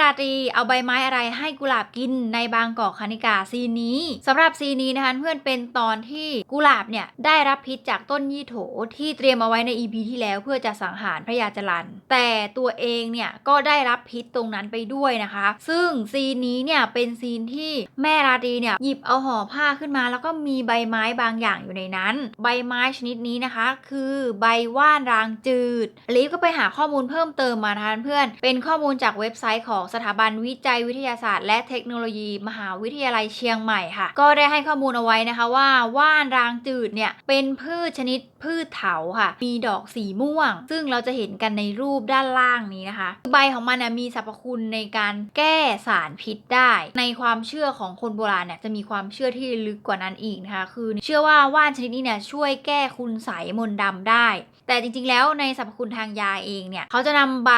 ราตรีเอาใบไม้อะไรให้กุหลาบกินในบางกอกคณิกาซีนนี้สำหรับซีนนี้นะคะเพื่อนเป็นตอนที่กุหลาบเนี่ยได้รับพิษจากต้นยี่โถที่เตรียมเอาไว้ใน EP ที่แล้วเพื่อจะสังหารพระยาจรัน แต่ตัวเองเนี่ยก็ได้รับพิษตรงนั้นไปด้วยนะคะ ซึ่งซีนนี้เนี่ยเป็นซีนที่แม่ราตรีเนี่ยหยิบเอาห่อผ้าขึ้นมา แล้วก็มีใบไม้บางอย่างอยู่ในนั้น ใบไม้ชนิดนี้นะคะ คือใบว่านรางจืดลีฟก็ไปหาข้อมูลเพิ่มเติมมาทานเพื่อน เป็นข้อมูลจากเว็บไซต์ของสถาบันวิจัยวิทยาศาสตร์ และเทคโนโลยี มหาวิทยาลัยเชียงใหม่ค่ะ ก็ได้ให้ข้อมูลเอาไว้นะคะว่าว่านรางจืดเนี่ยเป็นพืชชนิดพืชเถาค่ะ มีดอกสีม่วง ซึ่งเราจะเห็นกันในรูปด้านล่างนี้นะคะ ใบของมันมีสรรพคุณในการแก้สารพิษได้ ในความเชื่อของคนโบราณเนี่ยจะมีความเชื่อที่ลึกกว่านั้นอีกนะคะ คือเชื่อว่าว่านชนิดนี้เนี่ยช่วยแก้คุณไสมนต์ดำได้ แต่จริงๆแล้วในสรรพคุณทางยาเองเนี่ยเขาจะนำใบ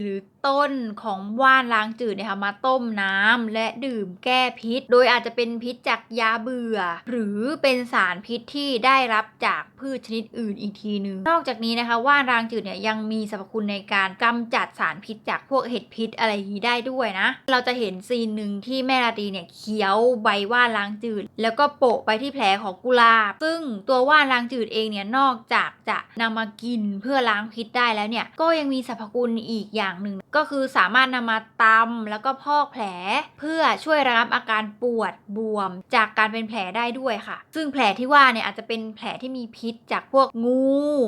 หรือ ต้นของว่านล้างจืดเนี่ยค่ะมาต้มน้ำและดื่มแก้พิษ โดยอาจจะเป็นพิษจากยาเบื่อ หรือเป็นสารพิษที่ได้รับจากพืชชนิดอื่นอีกทีหนึง นอกจากนี้นะคะว่านรางจืดเนี่ยยังมีสรรพคุณในการกำจัดสารพิษจากพวกเห็ดพิษอะไรนี้ได้ด้วยนะ เราจะเห็นซีนหนึ่งที่แม่ราตรีเนี่ยเคี้ยวใบว่านล้างจืด แล้วก็โปะไปที่แผลของกุหลาบ ซึ่งตัวว่านล้างจืดเองเนี่ยนอกจากจะนำมากินเพื่อล้างพิษได้แล้วเนี่ยก็ยังมีสรรพคุณอีกอย่างหนึ่งก็็คือสามารถนำมาตำแล้วก็พอกแผล เพื่อช่วยระงับอาการปวดบวม จากการเป็นแผลได้ด้วยค่ะ ซึ่งแผลที่ว่าเนี่ยอาจจะเป็นแผลที่มีพิษ จากพวกงู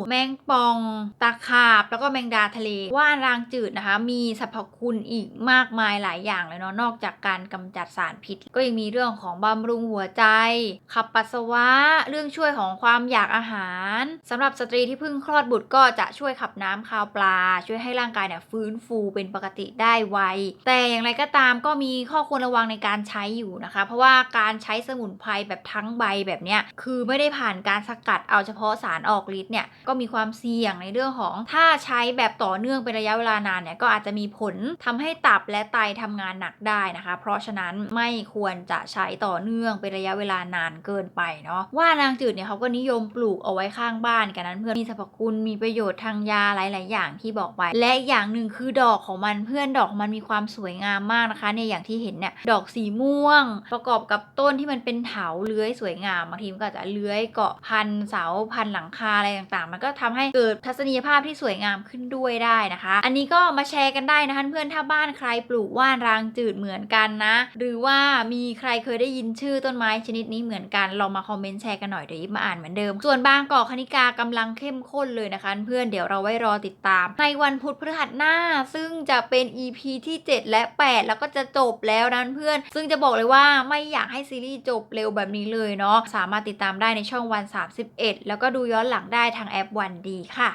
แมงป่อง ตะขาบ แล้วก็แมงดาทะเล ว่านรางจืดนะคะ มีสรรพคุณอีกมากมายหลายอย่างเลยเนาะนอกจากการกำจัดสารพิษ ก็ยังมีเรื่องของบำรุงหัวใจ ขับปัสสาวะ เรื่องช่วยของความอยากอาหารสำหรับสตรีที่เพิ่งคลอดบุตรก็จะช่วยขับน้ำคาวปลา ช่วยให้ร่างกายเนี่ยฟื้นฟูเป็นปกติได้ไว แต่อย่างไรก็ตามก็มีข้อควรระวังในการใช้อยู่นะคะ เพราะว่าการใช้สมุนไพรแบบทั้งใบแบบเนี้ยคือไม่ได้ผ่านการสกัดเอาเฉพาะสารออกฤทธิ์เนี่ยก็มีความเสี่ยงในเรื่องของถ้าใช้แบบต่อเนื่องเป็นระยะเวลานานเนี่ยก็อาจจะมีผลทำให้ตับและไตทำงานหนักได้นะคะ เพราะฉะนั้นไม่ควรจะใช้ต่อเนื่องเป็นระยะเวลานานเกินไปเนาะว่านางจืดเนี่ยเขาก็นิยมปลูกเอาไว้ข้างบ้านกันนั้นเพื่อมีสรรพคุณมีประโยชน์ทางยาหลาย ๆ อย่างที่บอกไป และอย่างหนึ่งคือดอกของมันเพื่อนดอกของมันมีความสวยงามมากนะคะเนี่ยอย่างที่เห็นเนี่ยดอกสีม่วง ประกอบกับต้นที่มันเป็นเถาเลื้อยสวยงามบางทีมันก็จะเลื้อยเกาะพันเสาพันหลังคาอะไรต่างๆ มันก็ทำให้เกิดทัศนียภาพที่สวยงามขึ้นด้วยได้นะคะ อันนี้ก็มาแชร์กันได้นะคะเพื่อนถ้าบ้านใครปลูกว่านรางจืดเหมือนกันนะ หรือว่ามีใครเคยได้ยินชื่อต้นไม้ชนิดนี้เหมือนกันลองมาคอมเมนต์แชร์กันหน่อยเดี๋ยวยิบมาอ่านเหมือนเดิม ส่วนบางกอกคณิกากำลังเข้มข้นเลยนะคะ เพื่อนเดี๋ยวเราไว้รอติดตาม ในวันพุธพฤหัสหน้าซึ่งจะเป็น EP ที่ 7 และ 8 แล้วก็จะจบแล้วนะเพื่อน ซึ่งจะบอกเลยว่าไม่อยากให้ซีรีส์จบเร็วแบบนี้เลยเนาะ สามารถติดตามได้ในช่องวัน 31 แล้วก็ดูย้อนหลังได้ทางแอปวันดีค่ะ